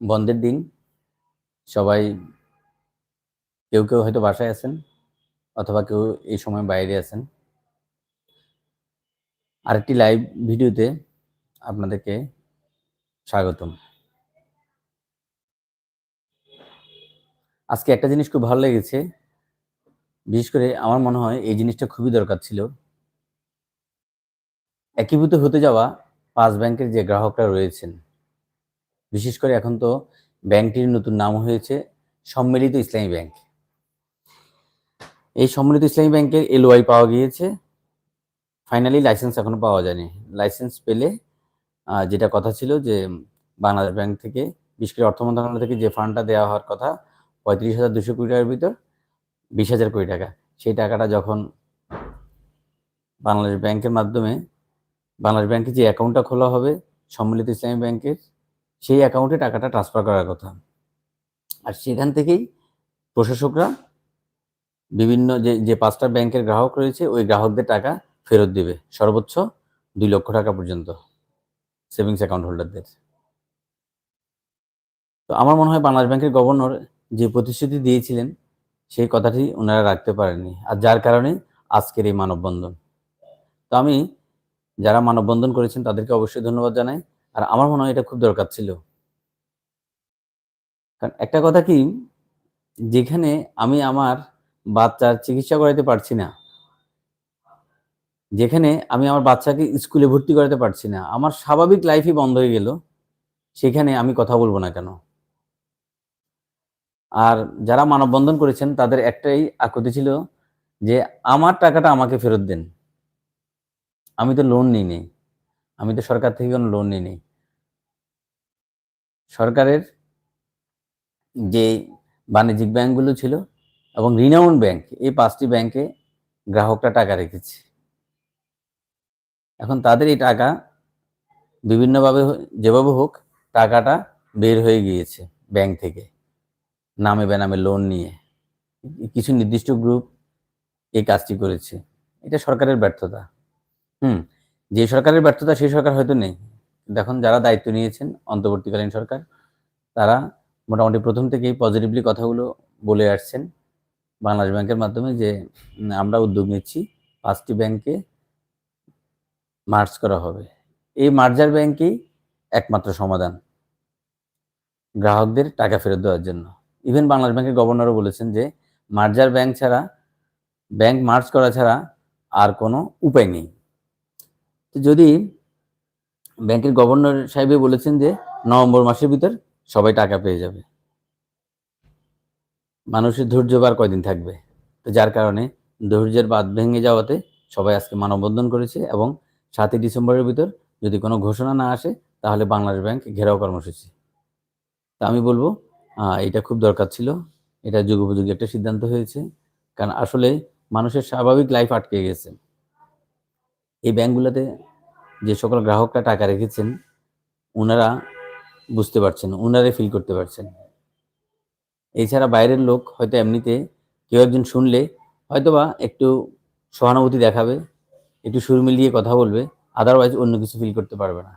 বন্ধের দিন। সবাই কেউ কেউ হয়তো বাসায় আছেন অথবা কেউ এই সময় বাইরে আছেন। আরেকটি লাইভ ভিডিওতে আপনাদেরকে স্বাগতম। আজকে একটা জিনিস খুব ভালো লেগেছে। বিশেষ করে আমার মনে হয় এই জিনিসটা খুবই দরকার ছিল। একীভূত হতে যাওয়া পাঁচ ব্যাংকের যে গ্রাহকরা রয়েছেন। বিশেষ করে এখন তো ব্যাংকটির নতুন নাম হয়েছে সম্মিলিত ইসলামী ব্যাংক। এই সম্মিলিত ইসলামী ব্যাংকের এলওআই পাওয়া গিয়েছে। ফাইনালি লাইসেন্স এখনও পাওয়া যায়নি। লাইসেন্স পেলে যেটা কথা ছিল যে বাংলাদেশ ব্যাংক থেকে বিশেষ করে অর্থ মন্ত্রণালয় থেকে যে ফান্ডটা দেওয়া হওয়ার কথা, পঁয়ত্রিশ হাজার দুশো কোটি টাকার ভিতর বিশ হাজার কোটি টাকা। সেই টাকাটা যখন বাংলাদেশ ব্যাংকের মাধ্যমে, বাংলাদেশ ব্যাংকে যে অ্যাকাউন্টটা খোলা হবে সম্মিলিত ইসলামী ব্যাংকের সেই অ্যাকাউন্টে টাকাটা ট্রান্সফার করার কথা। আর সেখান থেকেই প্রশাসকরা বিভিন্ন যে যে পাঁচটা ব্যাংকের গ্রাহক রয়েছে, ওই গ্রাহকদের টাকা ফেরত দেবে। সর্বোচ্চ দুই লক্ষ টাকা পর্যন্ত সেভিংস অ্যাকাউন্ট হোল্ডারদের তো আমার মনে হয় বাংলাদেশ ব্যাংকের গভর্নর যে প্রতিশ্রুতি দিয়েছিলেন, সেই কথাটি ওনারা রাখতে পারেননি। আর যার কারণে আজকের এই মানববন্ধন। তো আমি যারা মানববন্ধন করেছেন, তাদেরকে অবশ্যই ধন্যবাদ জানাই। আর আমার মনে হয় এটা খুব দরকার ছিল। কারণ একটা কথা কি, যেখানে আমি আমার বাচ্চার চিকিৎসা করাতে পারছি না, যেখানে আমি আমার বাচ্চাকে স্কুলে ভর্তি করাতে পারছি না, আমার স্বাভাবিক লাইফই বন্ধ হয়ে গেল, সেখানে আমি কথা বলব না কেন? আর যারা মানববন্ধন করেছেন, তাদের একটাই আকুতি ছিল যে, আমার টাকাটা আমাকে ফেরত দেন। আমি তো লোন নিই আমি তো সরকার থেকে কোনো লোন নিই সরকারের যে বাণিজ্যিক ব্যাংকগুলো ছিল এবং রিনাউন্ড ব্যাংক এই পাঁচটি ব্যাংকে গ্রাহকরা টাকা রেখেছে। এখন তাদের এই টাকা বিভিন্নভাবে যেভাবে হোক টাকাটা বের হয়ে গিয়েছে ব্যাংক থেকে, নামে বেনামে লোন নিয়ে। কিছু নির্দিষ্ট গ্রুপ এই কাজটি করেছে। এটা সরকারের ব্যর্থতা। হুম, যে সরকারের ব্যর্থতা সেই সরকার হয়তো নেই। এখন যারা দায়িত্ব নিয়েছেন অন্তর্বর্তীকালীন সরকার, তারা মোটামুটি প্রথম থেকেই পজিটিভলি কথাগুলো বলে আসছেন বাংলাদেশ ব্যাংকের মাধ্যমে যে আমরা উদ্যোগ নিচ্ছি, পাঁচটি ব্যাংকে মার্চ করা হবে। এই মার্জার ব্যাংকেই একমাত্র সমাধান, গ্রাহকদের টাকা ফেরত দেওয়ার জন্য। ইভেন বাংলাদেশ ব্যাংকের গভর্নরও বলেছেন যে মার্জার ব্যাংক ছাড়া ব্যাংক মার্চ করা ছাড়া আর কোনো উপায় নেই। যদি ব্যাংকের গভর্নর সাহেবে বলেছেন যে নভেম্বর মাসের ভিতর সবাই টাকা পেয়ে যাবে। মানুষের ধৈর্য বার কয়দিন থাকবে? তো যার কারণে ধৈর্যের বাদ ভেঙে যাওয়াতে সবাই আজকে মানববন্ধন করেছে এবং সাতই ডিসেম্বরের ভিতর যদি কোনো ঘোষণা না আসে, তাহলে বাংলাদেশ ব্যাংক ঘেরাও কর্মসূচি। তা আমি বলব এটা খুব দরকার ছিল। এটা যুগোপযোগী একটা সিদ্ধান্ত হয়েছে। কারণ আসলে মানুষের স্বাভাবিক লাইফ আটকে গেছে। এই ব্যাংকগুলোতে যে সকল গ্রাহকরা টাকা রেখেছেন ওনারা বুঝতে পারছেন ওনারাই ফিল করতে পারছেন। এছাড়া বাইরের লোক হয়তো এমনিতে কেউ একজন শুনলে হয়তোবা একটু সহানুভূতি দেখাবে, একটু সুর মিলিয়ে কথা বলবে আদারওয়াইজ অন্য কিছু ফিল করতে পারবে না।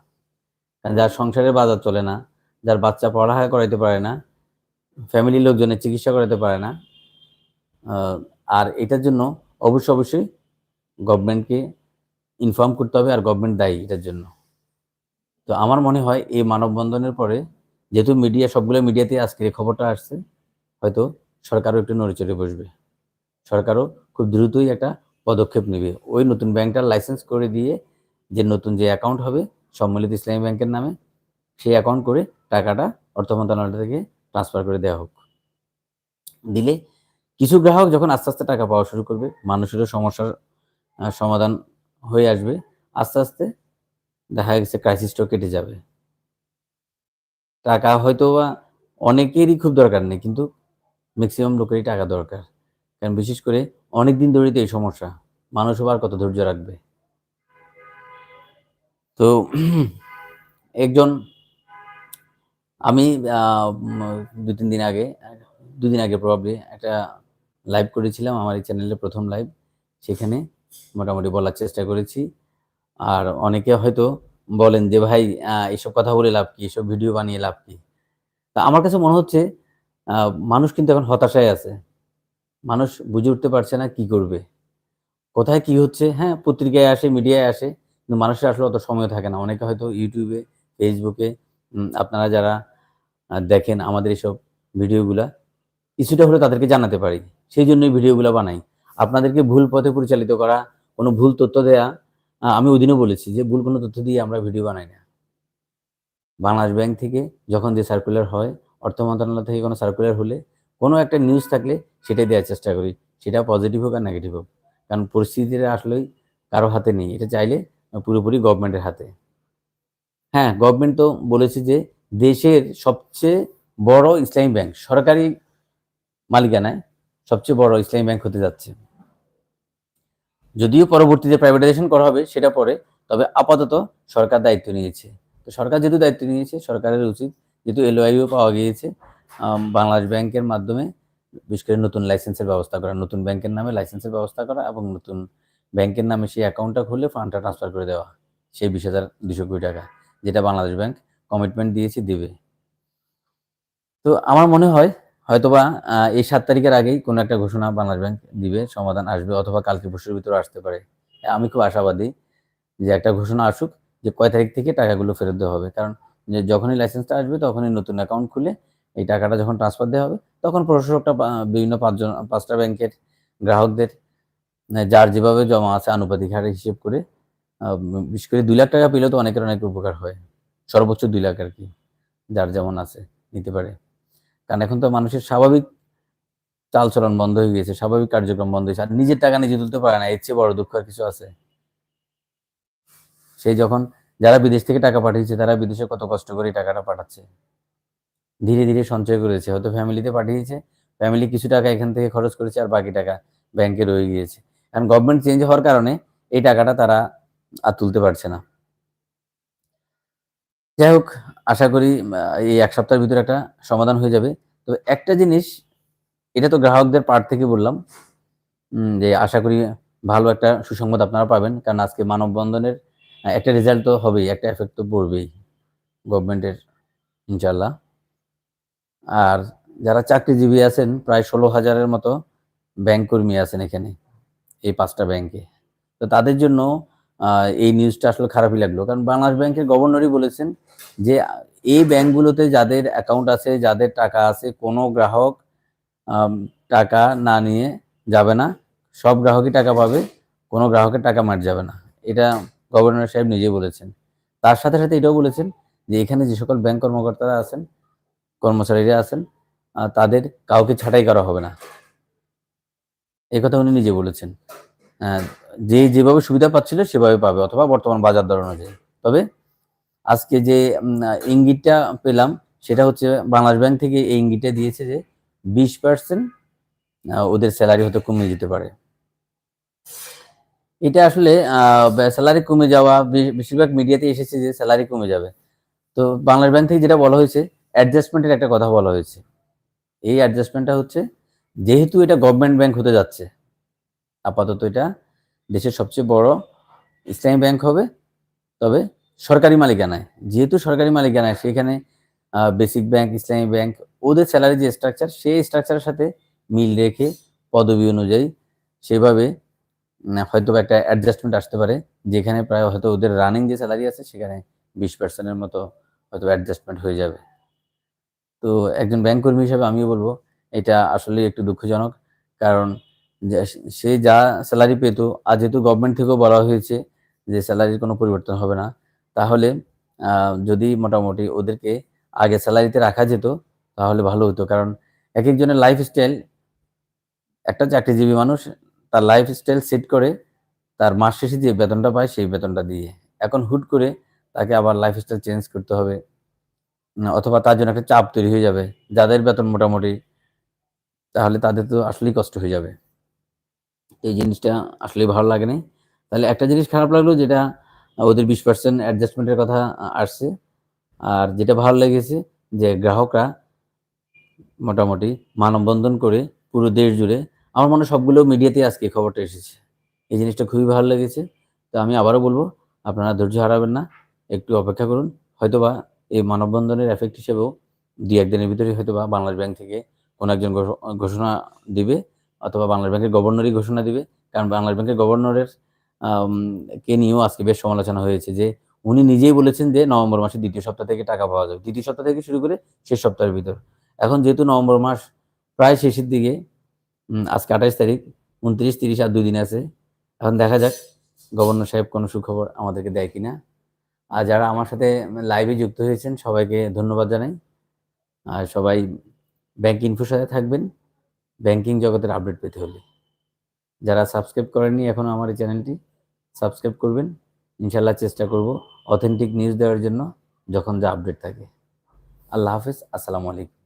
যার সংসারের বাজার চলে না, যার বাচ্চা পড়ালেখা করাইতে পারে না ফ্যামিলির লোকজনের চিকিৎসা করাতে পারে না আর এটার জন্য অবশ্যই অবশ্যই গভর্নমেন্টকে ইনফর্ম করতে হবে আর গভর্নমেন্ট দায়ী এটার জন্য। তো আমার মনে হয় এই মানববন্ধনের পরে যেহেতু মিডিয়া সবগুলো মিডিয়াতে আজকের এই খবরটা আসছে, হয়তো সরকারও একটু নড়েচড়ে বসবে। সরকারও খুব দ্রুতই একটা পদক্ষেপ নেবে। ওই নতুন ব্যাংকটার লাইসেন্স করে দিয়ে যে নতুন যে অ্যাকাউন্ট হবে সম্মিলিত ইসলামী ব্যাংকের নামে, সেই অ্যাকাউন্ট করে টাকাটা অর্থ মন্ত্রণালয় থেকে ট্রান্সফার করে দেওয়া হোক। দিলে কিছু গ্রাহক যখন আস্তে আস্তে টাকা পাওয়া শুরু করবে, মানুষেরও সমস্যার সমাধান হয়ে আসবে, আস্তে আস্তে দেখা গেছে ক্রাইসিসটাও কেটে যাবে। টাকা হয়তো বা অনেকেরই খুব দরকার নেই, কিন্তু ম্যাক্সিমাম লোকেরই টাকা দরকার। কারণ বিশেষ করে অনেক দিন ধরেই তো এই সমস্যা মানুষ আবার কত ধৈর্য রাখবে? তো একজন, আমি দু তিন দিন আগে দুদিন আগে প্রবাবলি একটা লাইভ করেছিলাম আমার এই চ্যানেলে প্রথম লাইভ সেখানে মোটামুটি বলার চেষ্টা করেছি। আর অনেকে হয়তো বলেন যে, ভাই এসব কথা বলে লাভ কি? এসব ভিডিও বানিয়ে লাভ কি? তা আমার কাছে মনে হচ্ছে মানুষ কিন্তু এখন হতাশায় আছে। মানুষ বুঝে উঠতে পারছে না কি করবে। কোথায় কি হচ্ছে? হ্যাঁ পত্রিকায় আসে, মিডিয়ায় আসে, কিন্তু মানুষের আসলে অত সময় থাকে না। অনেকে হয়তো ইউটিউবে ফেসবুকে আপনারা যারা দেখেন আমাদের এইসব ভিডিওগুলা, কিছুটা হলে তাদেরকে জানাতে পারি। সেই জন্যই ভিডিওগুলো বানাই। আপনাদেরকে ভুল পথে পরিচালিত করা, কোনো ভুল তথ্য দেয়া আমি ওই বলেছি যে ভুল কোনো তথ্য দিয়ে আমরা ভিডিও বানাই না। বাংলাদেশ ব্যাংক থেকে যখন যে সার্কুলার হয়, অর্থ মন্ত্রণালয় থেকে কোনো সার্কুলার হলে কোনো একটা নিউজ থাকলে সেটাই দেওয়ার চেষ্টা করি। সেটা পজিটিভ হোক আর নেগেটিভ হোক। কারণ পরিস্থিতিটা আসলেই কারও হাতে নেই। এটা চাইলে পুরোপুরি গভর্নমেন্টের হাতে। হ্যাঁ গভর্নমেন্ট তো বলেছে যে দেশের সবচেয়ে বড় ইসলামী ব্যাংক, সরকারি মালিকানায় সবচেয়ে বড় ইসলামী ব্যাংক হতে যাচ্ছে। যদিও পরবর্তীতে প্রাইভেটাইজেশন করা হবে, সেটা পরে, তবে আপাতত সরকার দায়িত্ব নিয়েছে। তো সরকার যেহেতু দায়িত্ব নিয়েছে, সরকারের উচিত যেহেতু এলওআইও পাওয়া গিয়েছে বাংলাদেশ ব্যাংকের মাধ্যমে, বিশেষ করে নতুন লাইসেন্সের ব্যবস্থা করা, নতুন ব্যাংকের নামে লাইসেন্সের ব্যবস্থা করা এবং নতুন ব্যাংকের নামে সেই অ্যাকাউন্টটা খুলে ফান্ডটা ট্রান্সফার করে দেওয়া, সেই বিশ হাজার দুশো কোটি টাকা, যেটা বাংলাদেশ ব্যাংক কমিটমেন্ট দিয়েছে, দিবে। তো আমার মনে হয় হয়তোবা এই সাত তারিখের আগেই কোনো একটা ঘোষণা বাংলাদেশ ব্যাংক দিবে, সমাধান আসবে অথবা কালকে পরশুর ভিতরে আসতে পারে। আমি খুব আশাবাদী যে একটা ঘোষণা আসুক যে কয় তারিখ থেকে টাকাগুলো ফেরত দেওয়া হবে। কারণ যে যখনই লাইসেন্সটা আসবে, তখনই নতুন অ্যাকাউন্ট খুলে এই টাকাটা যখন ট্রান্সফার দেওয়া হবে, তখন প্রশাসকটা বিভিন্ন পাঁচজন, পাঁচটা ব্যাংকের গ্রাহকদের যার যেভাবে জমা আছে আনুপাতিক হারে হিসেব করে বিশেষ করে দুই লাখ টাকা পেলেও তো অনেকের অনেক উপকার হয়। সর্বোচ্চ দুই লাখ আর কি, যার যেমন আছে, নিতে পারে। কারণ এখন তো মানুষের স্বাভাবিক চালচলন বন্ধ হয়ে গিয়েছে, স্বাভাবিক কার্যক্রম বন্ধ হয়েছে। আর নিজের টাকা নিজে তুলতে পারে না, এর চেয়ে বড় দুঃখ কিছু আছে? সেই যখন যারা বিদেশ থেকে টাকা পাঠিয়েছে, তারা বিদেশে কত কষ্ট করে টাকাটা পাঠাচ্ছে। ধীরে ধীরে সঞ্চয় করেছে, হয়তো ফ্যামিলিতে পাঠিয়েছে, ফ্যামিলি কিছু টাকা এখান থেকে খরচ করেছে আর বাকি টাকা ব্যাংকে রয়ে গিয়েছে। কারণ গভর্নমেন্ট চেঞ্জ হওয়ার কারণে এই টাকাটা তারা আর তুলতে পারছে না। যাই হোক, আশা করি এই এক সপ্তাহের ভিতরে একটা সমাধান হয়ে যাবে। তবে একটা জিনিস, এটা তো গ্রাহকদের পার্ট থেকে বললাম যে আশা করি ভালো একটা সুসংবাদ আপনারা পাবেন। কারণ আজকে মানববন্ধনের একটা রেজাল্ট তো হবেই, একটা এফেক্ট তো পড়বেই গভর্নমেন্টের ইনশাল্লাহ আর যারা চাকরিজীবী আছেন, প্রায় ষোলো হাজারের মতো ব্যাংক কর্মী আছেন এখানে, এই পাঁচটা ব্যাংকে তো তাদের জন্য এই নিউজটা আসলে খারাপই লাগল। কারণ বাংলাদেশ ব্যাংকের গভর্নরই বলেছেন যে, এই ব্যাংকগুলোতে যাদের অ্যাকাউন্ট আছে, যাদের টাকা আছে, কোনো গ্রাহক টাকা না নিয়ে যাবে না। সব গ্রাহকই টাকা পাবে, কোনো গ্রাহকের টাকা মার যাবে না। এটা গভর্নর সাহেব নিজে বলেছেন। তার সাথে সাথে এটাও বলেছেন যে, এখানে যে সকল ব্যাংক কর্মকর্তারা আছেন, কর্মচারীরা আছেন তাদের কাউকে ছাঁটাই করা হবে না। কথা উনি নিজে বলেছেন। যে যেভাবে সুবিধা পাচ্ছিল সেভাবে পাবে, অথবা বর্তমান বাজার দর অনুযায়ী। তবে আজকে যে ইঙ্গিতটা পেলাম, সেটা হচ্ছে বাংলাদেশ ব্যাংক থেকে এই ইঙ্গিতটা দিয়েছে যে বিশ পার্সেন্ট ওদের স্যালারি হয়তো কমে যেতে পারে। এটা আসলে স্যালারি কমে যাওয়া বেশিরভাগ মিডিয়াতে এসেছে যে স্যালারি কমে যাবে। তো বাংলাদেশ ব্যাংক থেকে যেটা বলা হয়েছে অ্যাডজাস্টমেন্টের একটা কথা বলা হয়েছে। এই অ্যাডজাস্টমেন্টটা হচ্ছে, যেহেতু এটা গভর্নমেন্ট ব্যাংক হতে যাচ্ছে, আপাতত এটা দেশের সবচেয়ে বড় ইসলামী ব্যাংক হবে। তবে সরকারি মালিকানায়, যেহেতু সরকারি মালিকানায় সেখানে বেসিক ব্যাংক ইসলামী ব্যাংক, ওদের স্যালারি যে স্ট্রাকচার সেই স্ট্রাকচারের সাথে মিল রেখে পদবি অনুযায়ী সেভাবে হয়তো একটা অ্যাডজাস্টমেন্ট আসতে পারে, যেখানে প্রায় হয়তো ওদের রানিং যে স্যালারি আছে সেখানে বিশ পার্সেন্টের মতো হয়তো অ্যাডজাস্টমেন্ট হয়ে যাবে। তো একজন ব্যাংক কর্মী হিসাবে আমিও বলব, এটা আসলে একটু দুঃখজনক, কারণ সে যা স্যালারি পেত, আর যেহেতু গভর্নমেন্ট থেকেও বলা হয়েছে যে স্যালারির কোনো পরিবর্তন হবে না, তাহলে যদি মোটামুটি ওদেরকে আগে স্যালারিতে রাখা যেত, তাহলে ভালো হতো। কারণ এক একজনের লাইফ স্টাইল একটা চাকরিজীবী মানুষ তার লাইফ স্টাইল সেট করে, তার মাস শেষে যে বেতনটা পায় সেই বেতনটা দিয়ে। এখন হুট করে তাকে আবার লাইফ স্টাইল চেঞ্জ করতে হবে, অথবা তার জন্য একটা চাপ তৈরি হয়ে যাবে। যাদের বেতন মোটামুটি, তাহলে তাদের তো আসলেই কষ্ট হয়ে যাবে। এই জিনিসটা আসলেই ভালো লাগেনি। তাহলে একটা জিনিস খারাপ লাগল যেটা ওদের বিশ পার্সেন্ট অ্যাডজাস্টমেন্টের কথা আসছে। আর যেটা ভালো লেগেছে যে গ্রাহকরা মোটামুটি মানববন্ধন করে পুরো দেশ জুড়ে, আমার মনে সবগুলো মিডিয়াতে আজকে খবরটা এসেছে। এই জিনিসটা খুবই ভালো লেগেছে। তো আমি আবারও বলব, আপনারা ধৈর্য হারাবেন না, একটু অপেক্ষা করুন। হয়তোবা এই মানববন্ধনের এফেক্ট হিসেবেও দুই একদিনের ভিতরে হয়তো বা বাংলাদেশ ব্যাংক থেকে কোনো একজন ঘোষণা দিবে। অথবা বাংলাদেশ ব্যাংকের গভর্নরই ঘোষণা দিবে। কারণ বাংলাদেশ ব্যাংকের গভর্নরের কে নিয়েও আজকে বেশ সমালোচনা হয়েছে যে, উনি নিজেই বলেছেন যে নভেম্বর মাসের দ্বিতীয় সপ্তাহ থেকে টাকা পাওয়া যাবে। দ্বিতীয় সপ্তাহ থেকে শুরু করে শেষ সপ্তাহের ভিতর। এখন যেহেতু নভেম্বর মাস প্রায় শেষের দিকে আজকে আঠাইশ তারিখ, উনত্রিশ, তিরিশ আর দুই দিন আছে। এখন দেখা যাক গভর্নর সাহেব কোনো সুখবর আমাদেরকে দেয় কিনা। আর যারা আমার সাথে লাইভে যুক্ত হয়েছেন, সবাইকে ধন্যবাদ জানাই। আর সবাই ব্যাংক ইনফোর সাথে থাকবেন। ব্যাংকিং জগতের আপডেট পেতে হলে। যারা সাবস্ক্রাইব করেননি এখনও আমার এই চ্যানেলটি সাবস্ক্রাইব করবেন। ইনশাল্লাহ চেষ্টা করব অথেন্টিক নিউজ দেওয়ার জন্য যখন যা আপডেট থাকে। আল্লাহ হাফেজ, আসসালামু আলাইকুম।